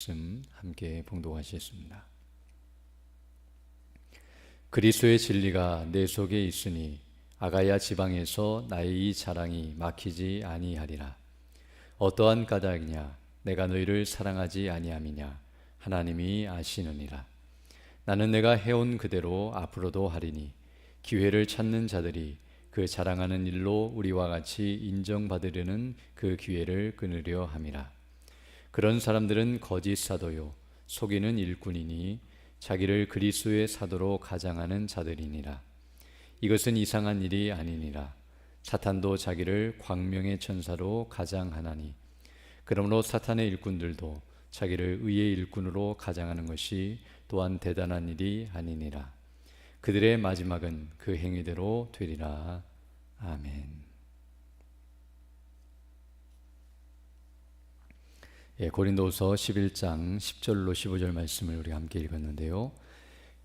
말씀 함께 봉독하시겠습니다. 그리스도의 진리가 내 속에 있으니 아가야 지방에서 나의 이 자랑이 막히지 아니하리라. 어떠한 까닭이냐? 내가 너희를 사랑하지 아니함이냐? 하나님이 아시느니라. 나는 내가 해온 그대로 앞으로도 하리니 기회를 찾는 자들이 그 자랑하는 일로 우리와 같이 인정받으려는 그 기회를 끊으려 함이라. 그런 사람들은 거짓 사도요 속이는 일꾼이니 자기를 그리스도의 사도로 가장하는 자들이니라. 이것은 이상한 일이 아니니라. 사탄도 자기를 광명의 천사로 가장하나니 그러므로 사탄의 일꾼들도 자기를 의의 일꾼으로 가장하는 것이 또한 대단한 일이 아니니라. 그들의 마지막은 그 행위대로 되리라. 아멘. 예, 고린도서 11장 10절로 15절 말씀을 우리 함께 읽었는데요.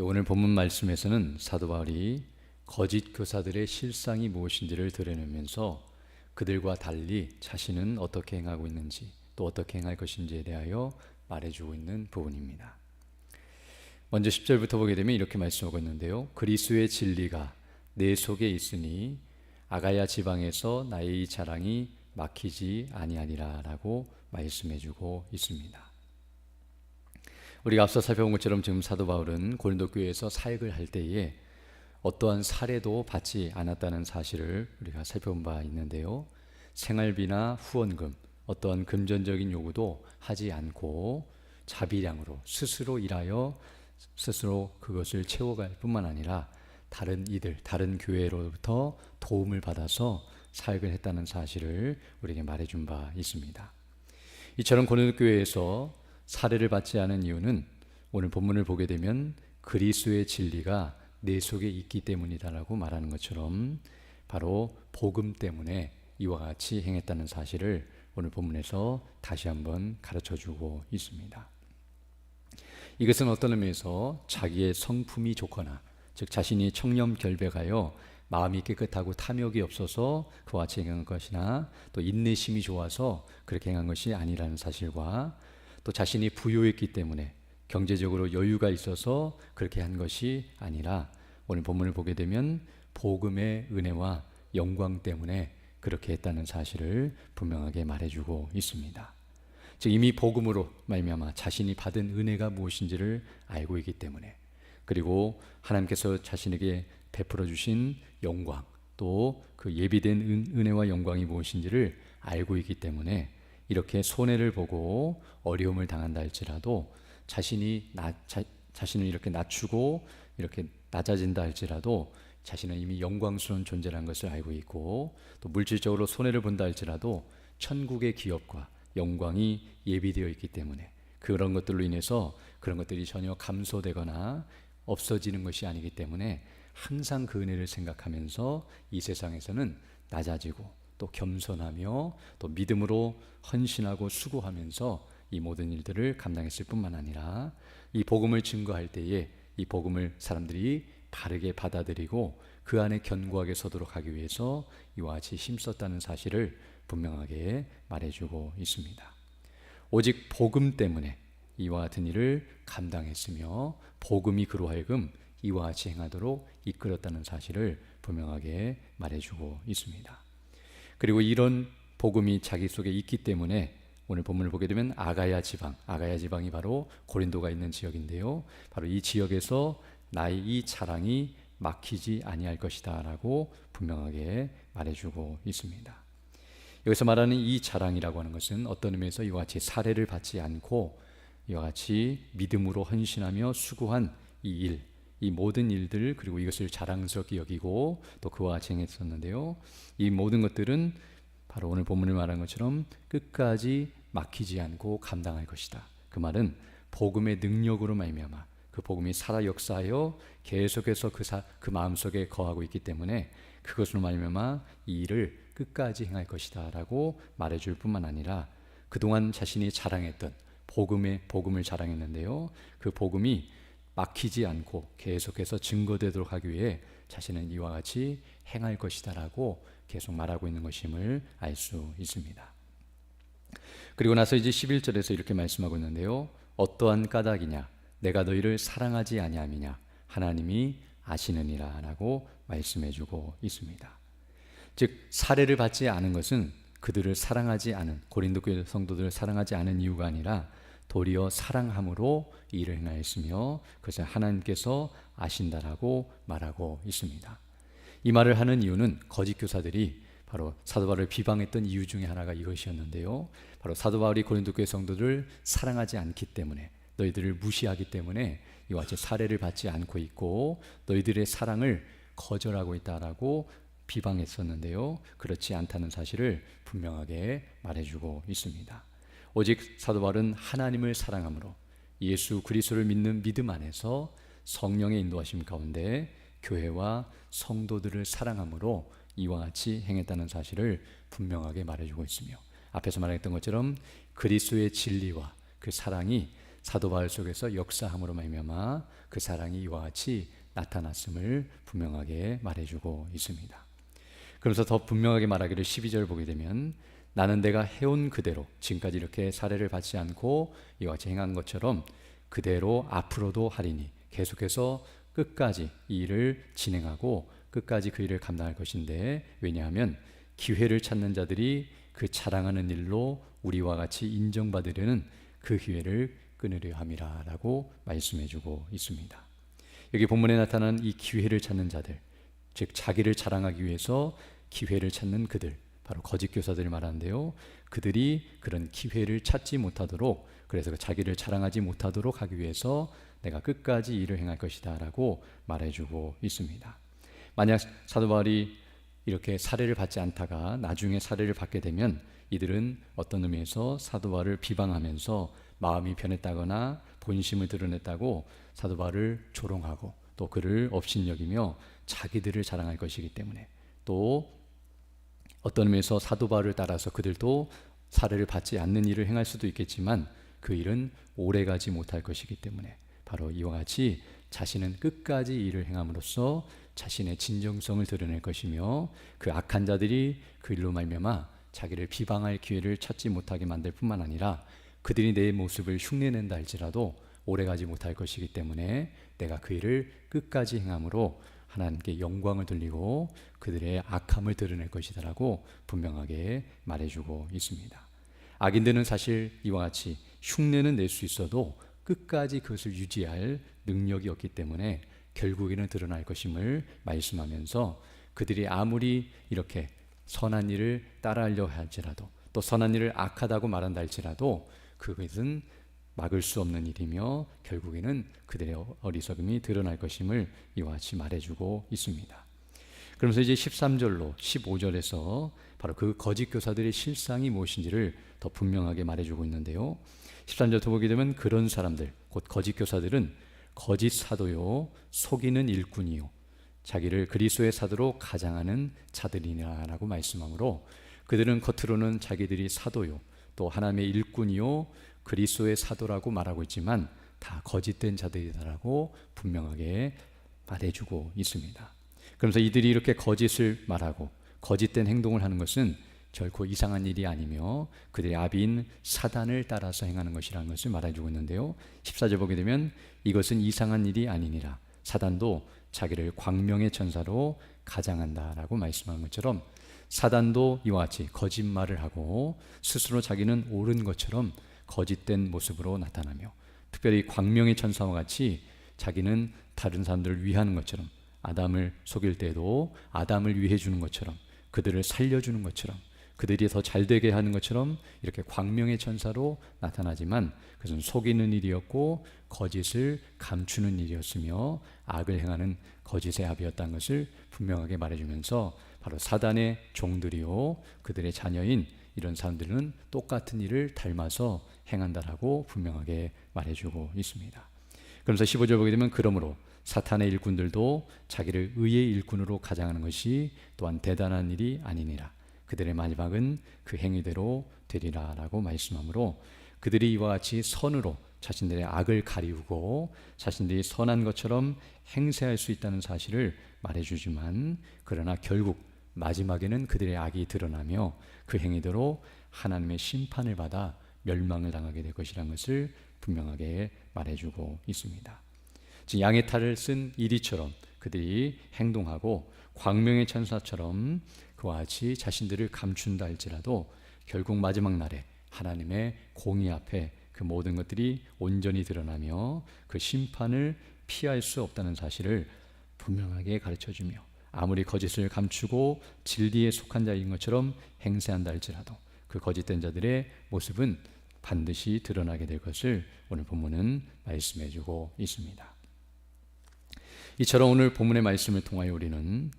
오늘 본문 말씀에서는 사도 바울이 거짓 교사들의 실상이 무엇인지를 드러내면서 그들과 달리 자신은 어떻게 행하고 있는지 또 어떻게 행할 것인지에 대하여 말해주고 있는 부분입니다. 먼저 10절부터 보게 되면 이렇게 말씀하고 있는데요. 그리스의 진리가 내 속에 있으니 아가야 지방에서 나의 자랑이 막히지 아니하니라라고 말씀해주고 있습니다. 우리가 앞서 살펴본 것처럼 지금 사도 바울은 고린도 교회에서 사역을 할 때에 어떠한 사례도 받지 않았다는 사실을 우리가 살펴본 바 있는데요. 생활비나 후원금, 어떠한 금전적인 요구도 하지 않고 자비량으로 스스로 일하여 스스로 그것을 채워갈 뿐만 아니라 다른 이들, 다른 교회로부터 도움을 받아서 사역을 했다는 사실을 우리에게 말해준 바 있습니다. 이처럼 고린도 교회에서 사례를 받지 않은 이유는 오늘 본문을 보게 되면 그리스도의 진리가 내 속에 있기 때문이다라고 말하는 것처럼 바로 복음 때문에 이와 같이 행했다는 사실을 오늘 본문에서 다시 한번 가르쳐 주고 있습니다. 이것은 어떤 의미에서 자기의 성품이 좋거나 즉 자신이 청렴 결백하여 마음이 깨끗하고 탐욕이 없어서 그와 같이 행한 것이나 또 인내심이 좋아서 그렇게 행한 것이 아니라는 사실과 또 자신이 부유했기 때문에 경제적으로 여유가 있어서 그렇게 한 것이 아니라 오늘 본문을 보게 되면 복음의 은혜와 영광 때문에 그렇게 했다는 사실을 분명하게 말해주고 있습니다. 즉 이미 복음으로 말미암아 자신이 받은 은혜가 무엇인지를 알고 있기 때문에 그리고 하나님께서 자신에게 베풀어 주신 영광 또 그 예비된 은 혜와 영광이 무엇인지를 알고 있기 때문에 이렇게 손해를 보고 어려움을 당한다 할지라도 자신이 나, 자, 자신을 이렇게 낮추고 이렇게 낮아진다 할지라도 자신은 이미 영광스러운 존재라는 것을 알고 있고 또 물질적으로 손해를 본다 할지라도 천국의 기업과 영광이 예비되어 있기 때문에 그런 것들로 인해서 그런 것들이 전혀 감소되거나 없어지는 것이 아니기 때문에 항상 그 은혜를 생각하면서 이 세상에서는 낮아지고 또 겸손하며 또 믿음으로 헌신하고 수고하면서 이 모든 일들을 감당했을 뿐만 아니라 이 복음을 증거할 때에 이 복음을 사람들이 바르게 받아들이고 그 안에 견고하게 서도록 하기 위해서 이와 같이 힘썼다는 사실을 분명하게 말해주고 있습니다. 오직 복음 때문에 이와 같은 일을 감당했으며 복음이 그로 하여금 이와 같이 행하도록 이끌었다는 사실을 분명하게 말해주고 있습니다. 그리고 이런 복음이 자기 속에 있기 때문에 오늘 본문을 보게 되면 아가야 지방, 아가야 지방이 바로 고린도가 있는 지역인데요. 바로 이 지역에서 나의 이 자랑이 막히지 아니할 것이다라고 분명하게 말해주고 있습니다. 여기서 말하는 이 자랑이라고 하는 것은 어떤 의미에서 이와 같이 사례를 받지 않고 이와 같이 믿음으로 헌신하며 수고한 이 일, 이 모든 일들 그리고 이것을 자랑스럽게 여기고 또 그와 같이 행했었는데요. 이 모든 것들은 바로 오늘 본문을 말한 것처럼 끝까지 막히지 않고 감당할 것이다. 그 말은 복음의 능력으로 말미암아 그 복음이 살아 역사하여 계속해서 그, 사, 그 마음속에 거하고 있기 때문에 그것으로 말미암아 이 일을 끝까지 행할 것이다라고 말해줄 뿐만 아니라 그동안 자신이 자랑했던 복음의 복음을 자랑했는데요. 그 복음이 막히지 않고 계속해서 증거되도록 하기 위해 자신은 이와 같이 행할 것이다라고 계속 말하고 있는 것임을 알 수 있습니다. 그리고 나서 이제 11절에서 이렇게 말씀하고 있는데요. 어떠한 까닭이냐? 내가 너희를 사랑하지 아니함이냐? 하나님이 아시느니라라고 말씀해 주고 있습니다. 즉 사례를 받지 않은 것은 그들을 사랑하지 않은 고린도 교회 성도들을 사랑하지 않은 이유가 아니라 도리어 사랑함으로 일을 행하였으며 그것을 하나님께서 아신다라고 말하고 있습니다. 이 말을 하는 이유는 거짓 교사들이 바로 사도 바울을 비방했던 이유 중에 하나가 이것이었는데요. 바로 사도 바울이 고린도 교회 성도들을 사랑하지 않기 때문에 너희들을 무시하기 때문에 이와 같이 사례를 받지 않고 있고 너희들의 사랑을 거절하고 있다라고 비방했었는데요. 그렇지 않다는 사실을 분명하게 말해주고 있습니다. 오직 사도 바울은 하나님을 사랑함으로 예수 그리스도를 믿는 믿음 안에서 성령의 인도하심 가운데 교회와 성도들을 사랑함으로 이와 같이 행했다는 사실을 분명하게 말해주고 있으며 앞에서 말했던 것처럼 그리스도의 진리와 그 사랑이 사도 바울 속에서 역사함으로 말미암아 그 사랑이 이와 같이 나타났음을 분명하게 말해주고 있습니다. 그러면서 더 분명하게 말하기를 12절 보게 되면 나는 내가 해온 그대로 지금까지 이렇게 사례를 받지 않고 이와 같이 행한 것처럼 그대로 앞으로도 하리니 계속해서 끝까지 이 일을 진행하고 끝까지 그 일을 감당할 것인데 왜냐하면 기회를 찾는 자들이 그 자랑하는 일로 우리와 같이 인정받으려는 그 기회를 끊으려 함이라라고 말씀해 주고 있습니다. 여기 본문에 나타난 이 기회를 찾는 자들 즉 자기를 자랑하기 위해서 기회를 찾는 그들 바로 거짓 교사들을 말하는데요. 그들이 그런 기회를 찾지 못하도록 그래서 그 자기를 자랑하지 못하도록 하기 위해서 내가 끝까지 일을 행할 것이다라고 말해주고 있습니다. 만약 사도 바울이 이렇게 사례를 받지 않다가 나중에 사례를 받게 되면 이들은 어떤 의미에서 사도 바울을 비방하면서 마음이 변했다거나 본심을 드러냈다고 사도 바울을 조롱하고 또 그를 업신여기며 자기들을 자랑할 것이기 때문에 또 어떤 의미에서 사도 바울을 따라서 그들도 사례를 받지 않는 일을 행할 수도 있겠지만 그 일은 오래 가지 못할 것이기 때문에 바로 이와 같이 자신은 끝까지 일을 행함으로써 자신의 진정성을 드러낼 것이며 그 악한 자들이 그 일로 말미암아 자기를 비방할 기회를 찾지 못하게 만들 뿐만 아니라 그들이 내 모습을 흉내낸다 할지라도 오래가지 못할 것이기 때문에 내가 그 일을 끝까지 행함으로 하나님께 영광을 돌리고 그들의 악함을 드러낼 것이다라고 분명하게 말해주고 있습니다. 악인들은 사실 이와 같이 흉내는 낼 수 있어도 끝까지 그것을 유지할 능력이 없기 때문에 결국에는 드러날 것임을 말씀하면서 그들이 아무리 이렇게 선한 일을 따라하려 할지라도 또 선한 일을 악하다고 말한다 할지라도 그것은 막을 수 없는 일이며 결국에는 그들의 어리석음이 드러날 것임을 이와 같이 말해주고 있습니다. 그러면서 이제 13절로 15절에서 바로 그 거짓 교사들의 실상이 무엇인지를 더 분명하게 말해주고 있는데요. 13절 더 보게 되면 그런 사람들, 곧 거짓 교사들은 거짓 사도요, 속이는 일꾼이요, 자기를 그리스도의 사도로 가장하는 자들이냐라고 말씀하므로 그들은 겉으로는 자기들이 사도요, 또 하나님의 일꾼이요, 그리스도의 사도라고 말하고 있지만 다 거짓된 자들이다라고 분명하게 말해주고 있습니다. 그러면서 이들이 이렇게 거짓을 말하고 거짓된 행동을 하는 것은 결코 이상한 일이 아니며 그들의 아비인 사단을 따라서 행하는 것이라는 것을 말해주고 있는데요. 14절 보게 되면 이것은 이상한 일이 아니니라. 사단도 자기를 광명의 천사로 가장한다라고 말씀하는 것처럼 사단도 이와 같이 거짓말을 하고 스스로 자기는 옳은 것처럼 거짓된 모습으로 나타나며 특별히 광명의 천사와 같이 자기는 다른 사람들을 위하는 것처럼 아담을 속일 때도 아담을 위해 주는 것처럼 그들을 살려주는 것처럼 그들이 더 잘되게 하는 것처럼 이렇게 광명의 천사로 나타나지만 그것은 속이는 일이었고 거짓을 감추는 일이었으며 악을 행하는 거짓의 합이었다는 것을 분명하게 말해주면서 바로 사단의 종들이요 그들의 자녀인 이런 사람들은 똑같은 일을 닮아서 행한다라고 분명하게 말해주고 있습니다. 그러면서 15절 보게 되면 그러므로 사탄의 일꾼들도 자기를 의의 일꾼으로 가장하는 것이 또한 대단한 일이 아니니라. 그들의 마지막은 그 행위대로 되리라라고 말씀하므로 그들이 이와 같이 선으로 자신들의 악을 가리우고 자신들이 선한 것처럼 행세할 수 있다는 사실을 말해주지만 그러나 결국 마지막에는 그들의 악이 드러나며 그 행위대로 하나님의 심판을 받아 멸망을 당하게 될 것이라는 것을 분명하게 말해주고 있습니다. 즉 양의 탈을 쓴 이리처럼 그들이 행동하고 광명의 천사처럼 그와 같이 자신들을 감춘다 할지라도 결국 마지막 날에 하나님의 공의 앞에 그 모든 것들이 온전히 드러나며 그 심판을 피할 수 없다는 사실을 분명하게 가르쳐 주며 아무리 거짓을 감추고 진리에 속한 자인 것처럼 행세한다 할지라도 그 거짓된 자들의 모습은 반드시 드러나게 될 것을 오늘 본문은 말씀해 주고 있습니다. 이처럼 오늘 본문의 말씀을 통하여 우리는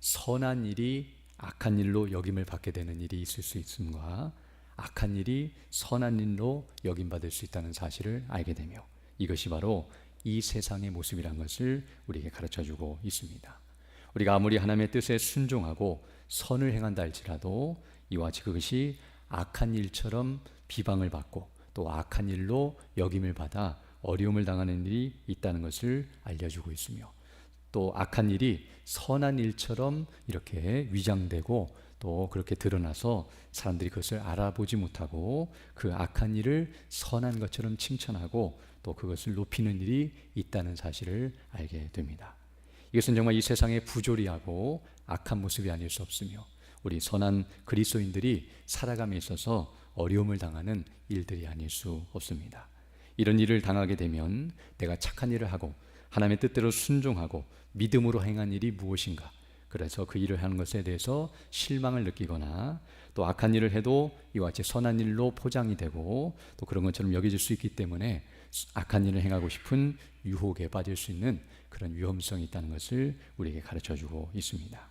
선한 일이 악한 일로 역임을 받게 되는 일이 있을 수 있음과 악한 일이 선한 일로 역임받을 수 있다는 사실을 알게 되며 이것이 바로 이 세상의 모습이란 것을 우리에게 가르쳐 주고 있습니다. 우리가 아무리 하나님의 뜻에 순종하고 선을 행한다 할지라도 이와 같이 그것이 악한 일처럼 비방을 받고 또 악한 일로 역임을 받아 어려움을 당하는 일이 있다는 것을 알려주고 있으며 또 악한 일이 선한 일처럼 이렇게 위장되고 또 그렇게 드러나서 사람들이 그것을 알아보지 못하고 그 악한 일을 선한 것처럼 칭찬하고 또 그것을 높이는 일이 있다는 사실을 알게 됩니다. 이것은 정말 이 세상의 부조리하고 악한 모습이 아닐 수 없으며 우리 선한 그리스도인들이 살아감에 있어서 어려움을 당하는 일들이 아닐 수 없습니다. 이런 일을 당하게 되면 내가 착한 일을 하고 하나님의 뜻대로 순종하고 믿음으로 행한 일이 무엇인가? 그래서 그 일을 하는 것에 대해서 실망을 느끼거나 또 악한 일을 해도 이와 같이 선한 일로 포장이 되고 또 그런 것처럼 여겨질 수 있기 때문에 악한 일을 행하고 싶은 유혹에 빠질 수 있는 그런 위험성이 있다는 것을 우리에게 가르쳐 주고 있습니다.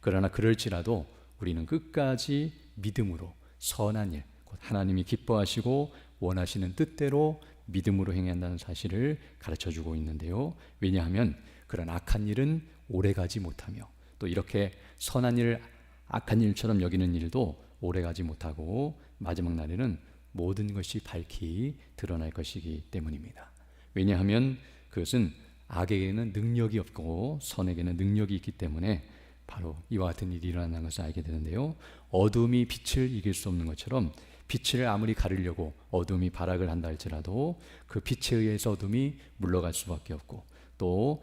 그러나 그럴지라도 우리는 끝까지 믿음으로 선한 일, 곧 하나님이 기뻐하시고 원하시는 뜻대로 믿음으로 행해야 한다는 사실을 가르쳐 주고 있는데요. 왜냐하면 그런 악한 일은 오래 가지 못하며 또 이렇게 선한 일을 악한 일처럼 여기는 일도 오래 가지 못하고 마지막 날에는 모든 것이 밝히 드러날 것이기 때문입니다. 왜냐하면 그것은 악에게는 능력이 없고 선에게는 능력이 있기 때문에 바로 이와 같은 일이 일어나는 것을 알게 되는데요. 어둠이 빛을 이길 수 없는 것처럼 빛을 아무리 가리려고 어둠이 발악을 한다 할지라도 그 빛에 의해서 어둠이 물러갈 수밖에 없고 또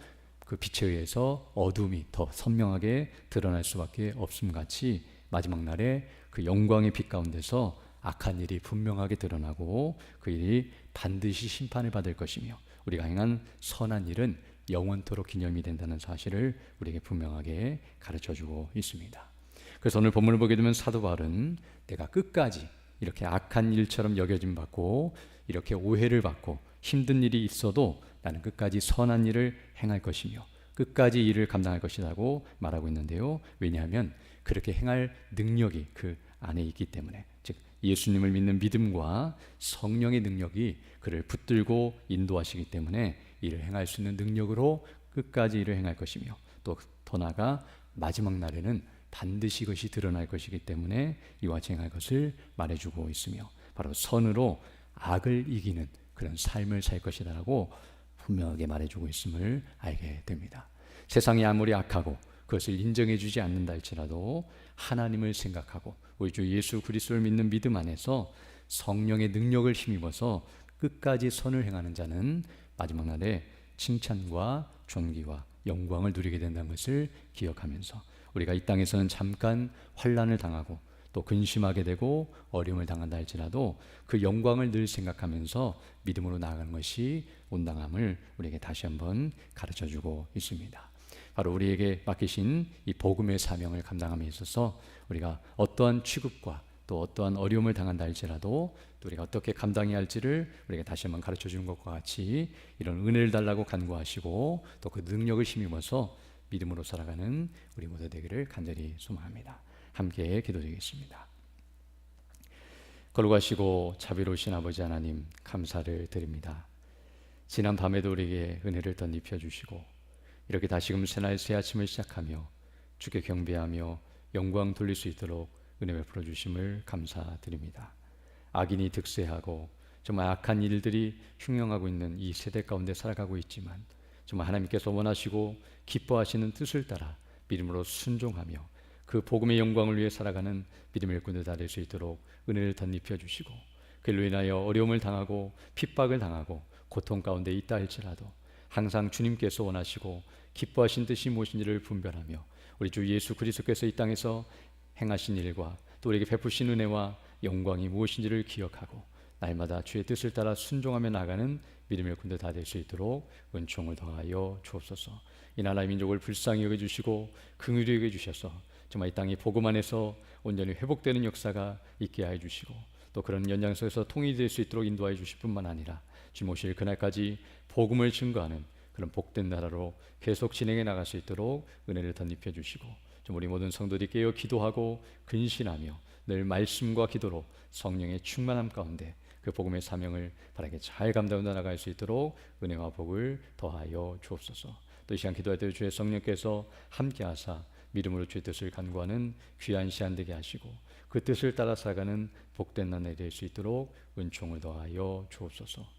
그 빛에 의해서 어둠이 더 선명하게 드러날 수밖에 없음 같이 마지막 날에 그 영광의 빛 가운데서 악한 일이 분명하게 드러나고 그 일이 반드시 심판을 받을 것이며 우리가 행한 선한 일은 영원토록 기념이 된다는 사실을 우리에게 분명하게 가르쳐 주고 있습니다. 그래서 오늘 본문을 보게 되면 사도 바울은 내가 끝까지 이렇게 악한 일처럼 여겨짐 받고 이렇게 오해를 받고 힘든 일이 있어도 나는 끝까지 선한 일을 행할 것이며 끝까지 일을 감당할 것이라고 말하고 있는데요. 왜냐하면 그렇게 행할 능력이 그 안에 있기 때문에 즉 예수님을 믿는 믿음과 성령의 능력이 그를 붙들고 인도하시기 때문에 일을 행할 수 있는 능력으로 끝까지 일을 행할 것이며 또 더 나아가 마지막 날에는 반드시 그것이 드러날 것이기 때문에 이와 행할 것을 말해주고 있으며 바로 선으로 악을 이기는 그런 삶을 살 것이다라고 분명하게 말해주고 있음을 알게 됩니다. 세상이 아무리 악하고 그것을 인정해주지 않는다 할지라도 하나님을 생각하고 우리 주 예수 그리스도를 믿는 믿음 안에서 성령의 능력을 힘입어서 끝까지 선을 행하는 자는 마지막 날에 칭찬과 존귀와 영광을 누리게 된다는 것을 기억하면서 우리가 이 땅에서는 잠깐 환란을 당하고 또 근심하게 되고 어려움을 당한다 할지라도 그 영광을 늘 생각하면서 믿음으로 나아가는 것이 온당함을 우리에게 다시 한번 가르쳐 주고 있습니다. 바로 우리에게 맡기신 이 복음의 사명을 감당함에 있어서 우리가 어떠한 취급과 또 어떠한 어려움을 당한다 할지라도 또 우리가 어떻게 감당해야 할지를 우리가 다시 한번 가르쳐 주는 것과 같이 이런 은혜를 달라고 간구하시고 또 그 능력을 힘입어서 믿음으로 살아가는 우리 모두 되기를 간절히 소망합니다. 함께 기도드리겠습니다. 걸어가시고 자비로우신 아버지 하나님 감사를 드립니다. 지난 밤에도 우리에게 은혜를 덧입혀 주시고 이렇게 다시금 새날 새 아침을 시작하며 주께 경배하며 영광 돌릴 수 있도록 은혜 베풀어 주심을 감사드립니다. 악인이 득세하고 정말 악한 일들이 흉영하고 있는 이 세대 가운데 살아가고 있지만 정말 하나님께서 원하시고 기뻐하시는 뜻을 따라 믿음으로 순종하며 그 복음의 영광을 위해 살아가는 믿음의 일꾼들 다 될 수 있도록 은혜를 덧입혀 주시고 그로 인하여 어려움을 당하고 핍박을 당하고 고통 가운데 있다 할지라도 항상 주님께서 원하시고 기뻐하신 뜻이 무엇인지를 분별하며 우리 주 예수 그리스도께서 이 땅에서 행하신 일과 또 우리에게 베푸신 은혜와 영광이 무엇인지를 기억하고 날마다 주의 뜻을 따라 순종하며 나가는 믿음의 군대 다 될 수 있도록 은총을 더하여 주옵소서. 이 나라의 민족을 불쌍히 여겨 주시고 긍휼히 여겨 주셔서 정말 이 땅이 복음 안에서 온전히 회복되는 역사가 있게 해 주시고 또 그런 연장선에서 통일될 수 있도록 인도하여 주실 뿐만 아니라 주님 오실 그날까지 복음을 증거하는 그런 복된 나라로 계속 진행해 나갈 수 있도록 은혜를 덧입혀 주시고 좀 우리 모든 성도들이 깨어 기도하고 근신하며 늘 말씀과 기도로 성령의 충만함 가운데 그 복음의 사명을 바라게 잘 감당해 나갈 수 있도록 은혜와 복을 더하여 주옵소서. 또 이 시간 기도할 때 주의 성령께서 함께하사 믿음으로 주의 뜻을 간구하는 귀한 시간 되게 하시고 그 뜻을 따라 살아가는 복된 나날이 될 수 있도록 은총을 더하여 주옵소서.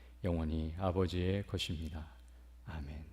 영원히 아버지의 것입니다. 아멘.